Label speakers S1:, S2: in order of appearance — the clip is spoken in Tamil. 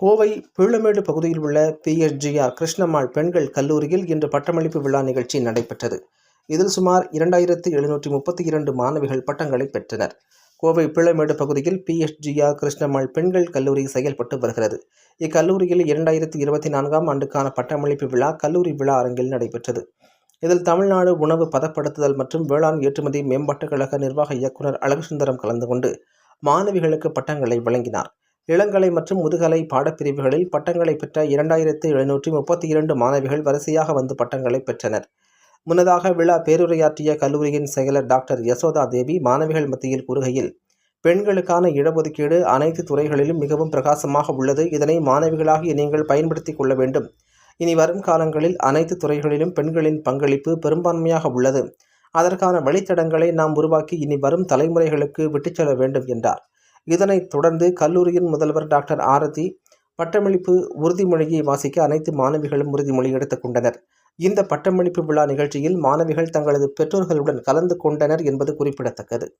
S1: கோவை பீளமேடு பகுதியில் உள்ள பிஎஸ்ஜிஆர் கிருஷ்ணம்மாள் பெண்கள் கல்லூரியில் இன்று பட்டமளிப்பு விழா நிகழ்ச்சி நடைபெற்றது. இதில் சுமார் இரண்டாயிரத்து எழுநூற்றி முப்பத்தி இரண்டு மாணவிகள் பட்டங்களை பெற்றனர். கோவை பீளமேடு பகுதியில் பிஎஸ்ஜிஆர் கிருஷ்ணம்மாள் பெண்கள் கல்லூரி செயல்பட்டு வருகிறது. இக்கல்லூரியில் இரண்டாயிரத்தி இருபத்தி நான்காம் ஆண்டுக்கான பட்டமளிப்பு விழா கல்லூரி விழா அரங்கில் நடைபெற்றது. இதில் தமிழ்நாடு உணவு பதப்படுத்துதல் மற்றும் வேளாண் ஏற்றுமதி மேம்பாட்டுக் கழக நிர்வாக இயக்குனர் அழகுசுந்தரம் கலந்து கொண்டு மாணவிகளுக்கு பட்டங்களை வழங்கினார். இளங்கலை மற்றும் முதுகலை பாடப்பிரிவுகளில் பட்டங்களை பெற்ற இரண்டாயிரத்து எழுநூற்றி முப்பத்தி இரண்டு மாணவிகள் வரிசையாக வந்து பட்டங்களை பெற்றனர். முன்னதாக விழா பேருரையாற்றிய கல்லூரியின் செயலர் டாக்டர் யசோதா தேவி மாணவிகள் மத்தியில் கூறுகையில் பெண்களுக்கான இடஒதுக்கீடு அனைத்து துறைகளிலும் மிகவும் பிரகாசமாக உள்ளது. இதனை மாணவிகளாகிய நீங்கள் பயன்படுத்திக் கொள்ள வேண்டும். இனி வரும் காலங்களில் அனைத்து துறைகளிலும் பெண்களின் பங்களிப்பு பெரும்பான்மையாக உள்ளது. அதற்கான வழித்தடங்களை நாம் உருவாக்கி இனி வரும் தலைமுறைகளுக்கு விட்டுச் செல்ல வேண்டும் என்றார். இதனைத் தொடர்ந்து கல்லூரியின் முதல்வர் டாக்டர் ஆரதி பட்டமளிப்பு உறுதிமொழியை வாசிக்க அனைத்து மாணவிகளும் உறுதிமொழி எடுத்துக் கொண்டனர். இந்த பட்டமளிப்பு விழா நிகழ்ச்சியில் மாணவிகள் தங்களது பெற்றோர்களுடன் கலந்து கொண்டனர் என்பது குறிப்பிடத்தக்கது.